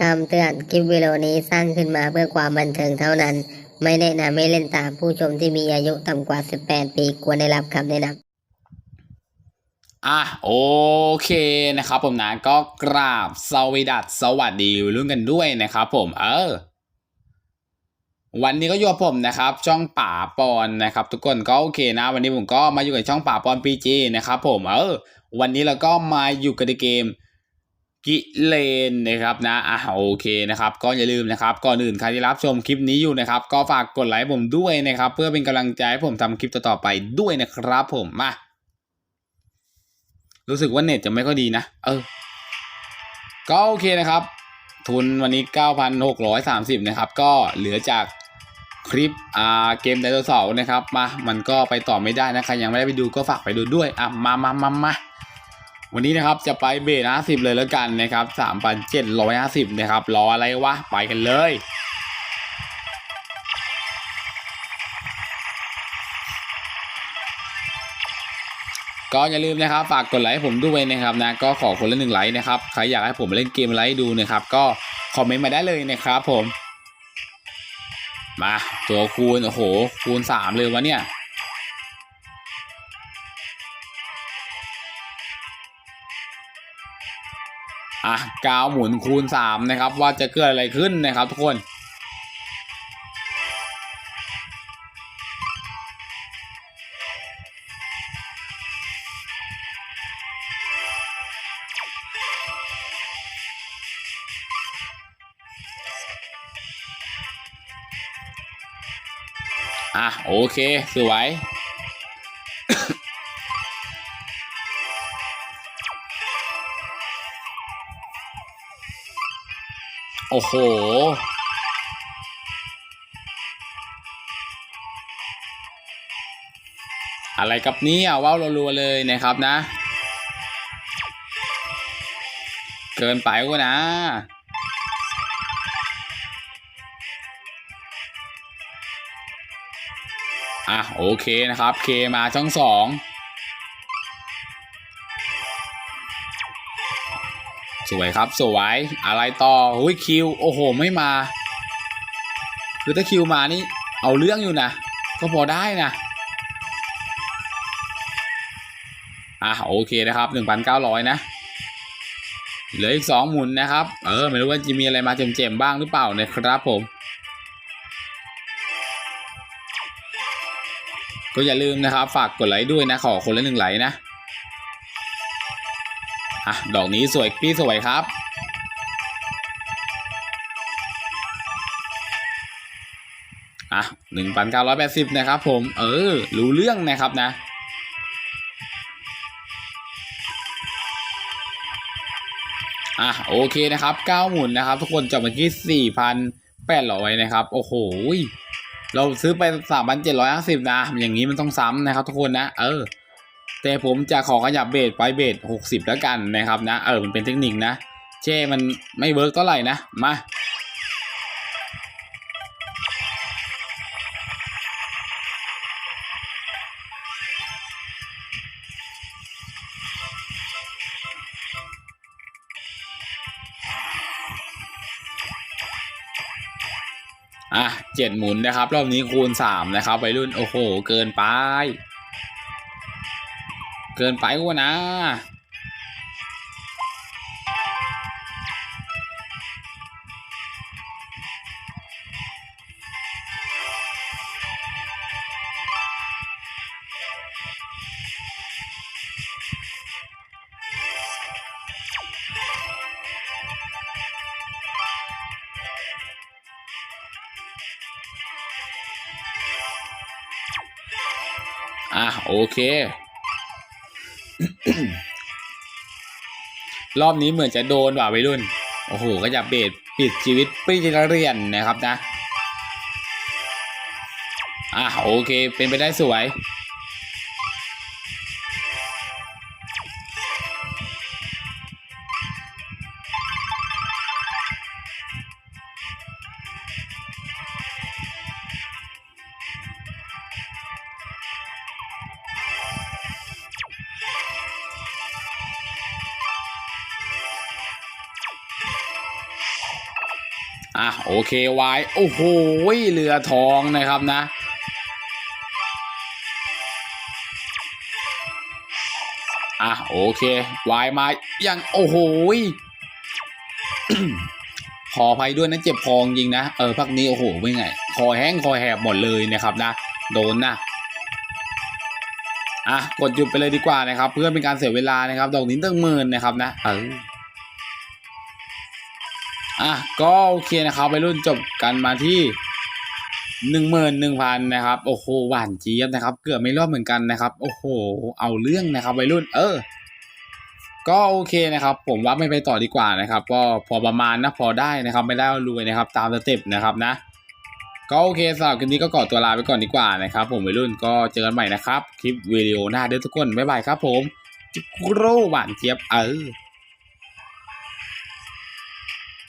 คำเตือนคลิปวิดีโอนี้สร้างขึ้นมาเพื่อความบันเทิงเท่านั้น ไม่แนะนำให้เล่นตามผู้ชมที่มีอายุต่ำกว่า 18 ปีควรได้รับคำแนะนำอะโอเคนะครับผมนะก็กราบสวีดัสวัสดีรุ่นกันด้วยนะครับผมเออ วันนี้ก็อยู่กับผมนะครับ ช่องป่าปอนนะครับ ทุกคนก็โอเคนะ วันนี้ผมก็มาอยู่กับช่องป่าปอนปีจีนะครับผมเออ วันนี้เราก็มาอยู่กันในเกม กิเลนนะครับนะอะโอเคนะครับก็อย่าลืมนะครับก่อนอื่นใครที่รับชมคลิปนี้อยู่นะครับก็ฝากกดไลค์ผมด้วยนะครับ เพื่อเป็นกำลังใจให้ผมทำคลิปต่อๆไปด้วยนะครับผมมารู้สึกว่าเน็ตจะไม่ค่อยดีนะ เออ ก็โอเคนะครับ ทุนวันนี้ 9,630 นะครับ ก็เหลือจากคลิปอ่าเกมไดโนเสาร์นะครับ มา มันก็ไปต่อไม่ได้นะใครยังไม่ได้ไปดูก็ฝากไปดูด้วย อะ มามามามา วันนี้นะครับจะไปเบส50เลยแล้วกันนะครับ3,750นเจ็ดร้อยห้าสิบนะครับรออะไรวะ ไปกันเลยก็อย่าลืมนะครับฝากกดไลค์ผมด้วยนะครับนะก็ขอคนละหนึ่งไลค์นะครับใครอยากให้ผมเล่นเกมไรให้ดูนะครับ ก็คอมเมนต์มาได้เลยนะครับผม มาตัวคูณโอ้โหคูณสามเลยวะเนี่ย อะกาวหมุนคูณสามนะครับ ว่าจะเกิดอะไรขึ้นนะครับทุกคนอะโอเคสวย โอ้โห อะไรกับเนี้ว้าวรัวๆเลยนะครับนะ เกินไปวะนะอะโอเคนะครับ เคมาช่องสอง วยครับ สวย อะไรต่อหุยคิว โอ้โห ไม่มา คือถ้าคิวมานี่ เอาเรื่องอยู่นะ ก็พอได้นะ อะโอเคนะครับหนึ่งพันเก้าร้อยนะ เหลืออีกสองหมุนนะครับ เออ ไม่รู้ว่าจะมีอะไรมาเจ็มๆบ้างหรือเปล่านะครับผมก็อย่าลืมนะครับ ฝากกดไลค์ด้วยนะ ขอคนละหนึ่งไลค์นะ อะดอกนี้สวยพี่สวยครับ อะหนึ่งพันเก้าร้อยแปดสิบนะครับผม เออ รู้เรื่องนะครับนะอะโอเคนะครับเก้าหมุนนะครับ ทุกคนจบเมื่อกี้สี่พันแปดร้อยนะครับ โอ้โหเราซื้อไปสามพันเจ็ดร้อยห้าสิบนะ อย่างนี้มันต้องซ้ำนะครับ ทุกคนนะ เออ แต่ผมจะขอขยับเบสไปเบสหกสิบแล้วกันนะครับนะ เออมันเป็นเทคนิคนะ เช่มันไม่เวิร์กเท่าไหร่นะ มาอะเจ็ดหมุนนะครับ รอบนี้คูณสามนะครับไปรุ่น โอ้โห เกินไป เกินไปวะนะ อะโอเค รอบนี้เหมือนจะโดนว่ะวัยรุ่น โอ้โห ก็จะเบรดปิดชีวิตปีจิเรียนนะครับนะ อะโอเค เป็นไปได้สวย อะโอเคไวายโอ้โหเรือทองนะครับนะอะโอเควายมายังโอ้โหขออภัยด้วยนะเจ็บคอจริงนะเออพักนี้โอ้โหไม่ไงคอแห้งคอแหบหมดเลยนะครับนะโดนนะอะกดหยุดไปเลยดีกว่านะครับ เพื่อเป็นการเสียเวลานะครับดอกนี้ตั้งหมื่นนะครับนะเออ อะก็โอเคนะครับไปรุ่นจบกันมาที่หนึ่งหมื่นหนึ่งพันนะครับโอ้โหหวานเจี๊ยบนะครับ เกือบไม่รอดเหมือนกันนะครับ โอ้โห เอาเรื่องนะครับไปรุ่น เออ ก็โอเคนะครับ ผมว่าไม่ไปต่อดีกว่านะครับ ก็พอประมาณนะพอได้นะครับ ไม่ได้รวยนะครับ ตามสเต็ปนะครับนะ ก็โอเคสำหรับคลิปนี้ก็ขอตัวลาไปก่อนดีกว่านะครับ ผมวัยรุ่นก็เจอกันใหม่นะครับ คลิปวิดีโอหน้าเด้อทุกคนบ๊ายบายครับ ผมจิกโรหวานเจี๊ยบเออ